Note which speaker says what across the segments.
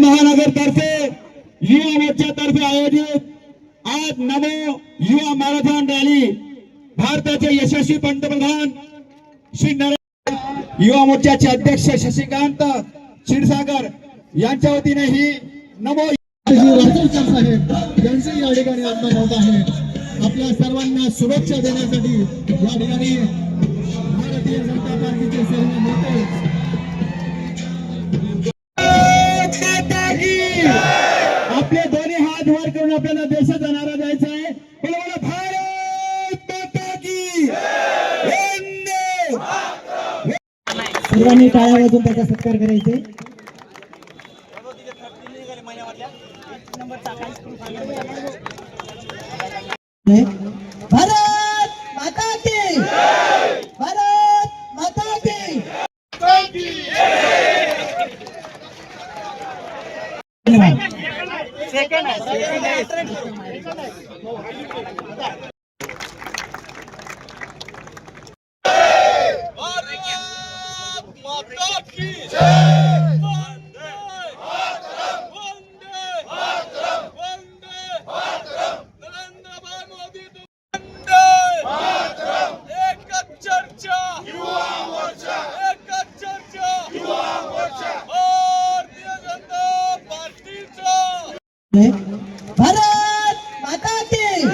Speaker 1: महानगर तर्फे युवा मोर्चा तर्फे आयोजित आज नमो युवा मॅरेथॉन रॅली. भारताचे यशस्वी पंतप्रधान श्री नरेंद्र युवा मोर्चाचे अध्यक्ष शशिकांत क्षीरसागर यांच्या वतीने ही नमो
Speaker 2: राजूरकर साहेब यांचे या ठिकाणी होत आहे. आपल्या सर्वांना शुभेच्छा देण्यासाठी या ठिकाणी भारतीय जनता पार्टीचे सर्व नेते सर्वांनी टाळ्या वाजून त्याचा सत्कार करायचे.
Speaker 3: भारत माता की भारत माता की भारत माता की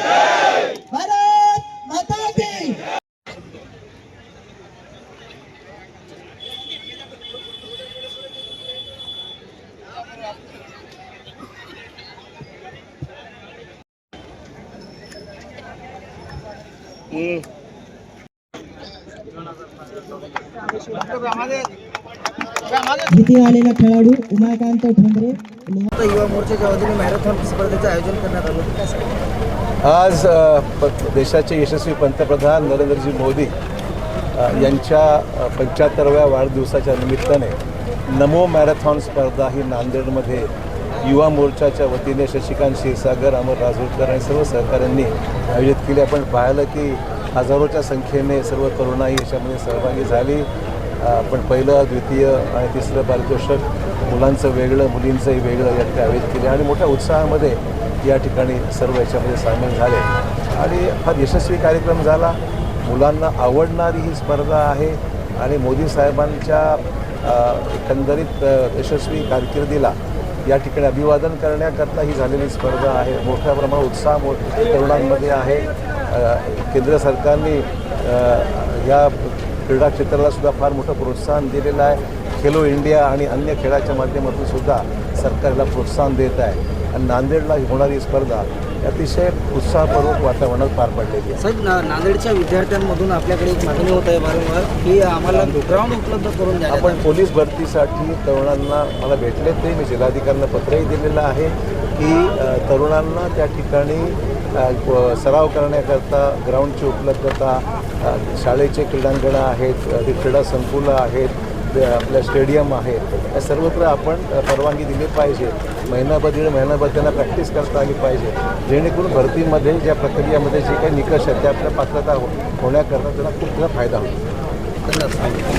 Speaker 3: भारत माता की
Speaker 2: द्वितीय आलेला खेळाडू उमाकांत ठोंबरे
Speaker 4: युवा मोर्चाच्या वतीने मॅरेथॉन स्पर्धेचं आयोजन करण्यात आलं होतं?
Speaker 5: आज देशाचे यशस्वी पंतप्रधान नरेंद्रजी मोदी यांच्या पंच्याहत्तरव्या वाढदिवसाच्या निमित्ताने नमो मॅरेथॉन स्पर्धा ही नांदेडमध्ये युवा मोर्चाच्या वतीने शशिकांत क्षीरसागर अमर राजूरकर आणि सर्व सहकाऱ्यांनी आयोजित केली. आपण पाहिलं की हजारोच्या संख्येने सर्व तरुणाई याच्यामध्ये सहभागी झाली. पण पहिलं द्वितीय आणि तिसरं पारितोषिक मुलांचं वेगळं मुलींचंही वेगळं या ठिकाणी आयोजित केले आणि मोठ्या उत्साहामध्ये या ठिकाणी सर्व याच्यामध्ये सामील झाले. आणि फार यशस्वी कार्यक्रम झाला. मुलांना आवडणारी ही स्पर्धा आहे आणि मोदी साहेबांच्या एकंदरीत यशस्वी कारकिर्दीला या ठिकाणी अभिवादन करण्याकरता ही झालेली स्पर्धा आहे. मोठ्या प्रमाणात उत्साह मो तरुणांमध्ये आहे. केंद्र सरकारने या क्रीडा क्षेत्राला सुद्धा फार मोठं प्रोत्साहन दिलेलं आहे. खेलो इंडिया आणि अन्य खेळाच्या माध्यमातून सुद्धा सरकार याला प्रोत्साहन देत आहे. आणि नांदेडला होणारी ही स्पर्धा अतिशय उत्साहपूर्वक वातावरणात पार पडलेली आहे.
Speaker 4: ना- नांदेडच्या विद्यार्थ्यांमधून आपल्याकडे एक मागणी होत आहे वारंवार की आम्हाला ग्राउंड उपलब्ध करून द्या
Speaker 5: आपण पोलीस भरतीसाठी तरुणांना मला भेटले ते मी जिल्हाधिकाऱ्यांना पत्रही दिलेलं आहे की तरुणांना त्या ठिकाणी सराव करण्याकरता ग्राउंडची उपलब्धता शाळेचे क्रीडांगणं आहेत क्रीडा संकुलं आहेत आपल्या स्टेडियम आहेत या सर्वत्र आपण परवानगी दिली पाहिजे. महिनाभर दीड महिनाभर त्यांना प्रॅक्टिस करता आली पाहिजे. जेणेकरून भरतीमध्ये ज्या प्रक्रियामध्ये जे काही निकष आहेत त्या आपल्या पात्रता हो- होण्याकरता त्यांना खूप फायदा होईल.
Speaker 4: धन्यवाद.